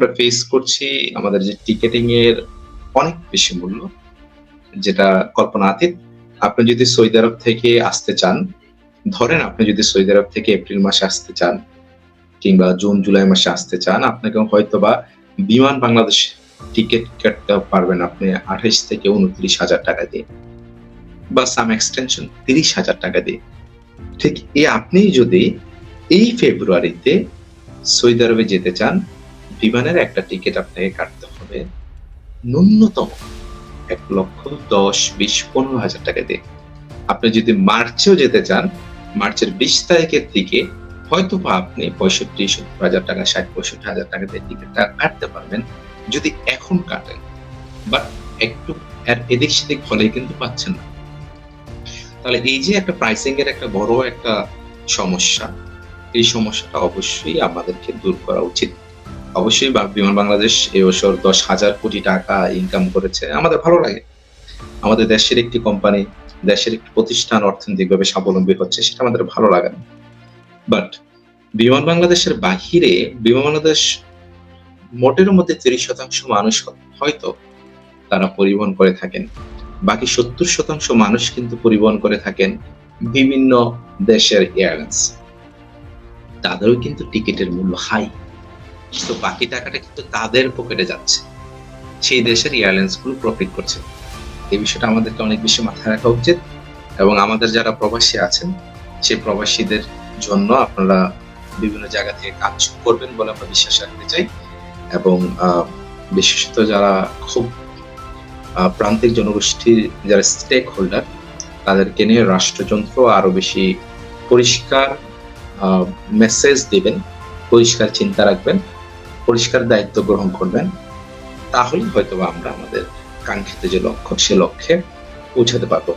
আমরা ফেস করছি আমাদের যে টিকেটিং এর অনেক বেশি মূল্য, যেটা কল্পনাতীত আপনি যদি সৌদি আরব থেকে আসতে চান, ধরেন আপনি যদি সৌদি আরব থেকে এপ্রিল মাসে আসতে চান কিংবা জুন, জুলাই মাসে আসতে চান আপনাকে হয়তো বা বিমান বাংলাদেশ টিকিট কাটতে পারবেন আপনি আঠাইশ থেকে উনত্রিশ হাজার টাকা দিয়ে বা সাম এক্সটেনশন তিরিশ হাজার টাকা দিয়ে। ঠিক এই আপনি যদি এই ফেব্রুয়ারিতে সৌদি আরবে যেতে চান বিমানের একটা টিকিট আপনাকে কাটতে হবে। ন্যূনতম এক লক্ষ দশ, বিশ, পনেরো হাজার টাকা দিয়ে। আপনি যদি মার্চেও যেতে চান, মার্চের বিশ তারিখের দিকে হয়তো বা আপনি পঁয়ষট্টি, সত্তর হাজার টাকা, ষাট, পঁয়ষট্টি হাজার টাকা দিয়ে টিকিটটা কাটতে পারবেন। যদি এখন কাটেন বাট একটু এদিক সেদিক হলে কিন্তু পাচ্ছেন না। তাহলে এই যে একটা প্রাইসিং এর একটা বড় একটা সমস্যা, এই সমস্যাটা অবশ্যই আমাদেরকে দূর করা উচিত। অবশ্যই বিমান বাংলাদেশ এই বছর দশ হাজার কোটি টাকা ইনকাম করেছে। আমাদের ভালো লাগে। আমাদের দেশের একটি কোম্পানি দেশের একটি প্রতিষ্ঠান অর্থনৈতিকভাবে স্বাবলম্বী হচ্ছে, সেটা আমাদের ভালো লাগে না। বাট বিমান বাংলাদেশের বাহিরে, বিমান বাংলাদেশ মোটের মধ্যে তিরিশ শতাংশ মানুষ হয়তো তারা পরিবহন করে থাকেন। বাকি সত্তর শতাংশ মানুষ কিন্তু পরিবহন করে থাকেন বিভিন্ন দেশের এয়ারলাইন্স তাদেরও কিন্তু টিকিটের মূল্য হাই তো বাকি টাকাটা কিন্তু তাদের পকেটে যাচ্ছে। সেই দেশের এয়ারলাইন্সগুলো প্রফিট করছে। এই বিষয়টা আমাদেরকে অনেক বেশি মাথায় রাখা উচিত এবং আমাদের যারা প্রবাসী আছেন, সেই প্রবাসীদের জন্য আপনারা বিভিন্ন জায়গা থেকে কাজ করবেন বলে আমরা বিশ্বাস রাখতে চাই এবং বিশেষত যারা খুব প্রান্তিক জনগোষ্ঠীর যারা স্টেক হোল্ডার তাদেরকে নিয়ে রাষ্ট্রযন্ত্র আরও বেশি পরিষ্কার মেসেজ দিবেন, পরিষ্কার চিন্তা রাখবেন। পরিষ্কার দায়িত্ব গ্রহণ করবেন তাহলে হয়তো আমরা আমাদের কাঙ্ক্ষিত যে লক্ষ্য, সে লক্ষ্যে পৌঁছাতে পারব।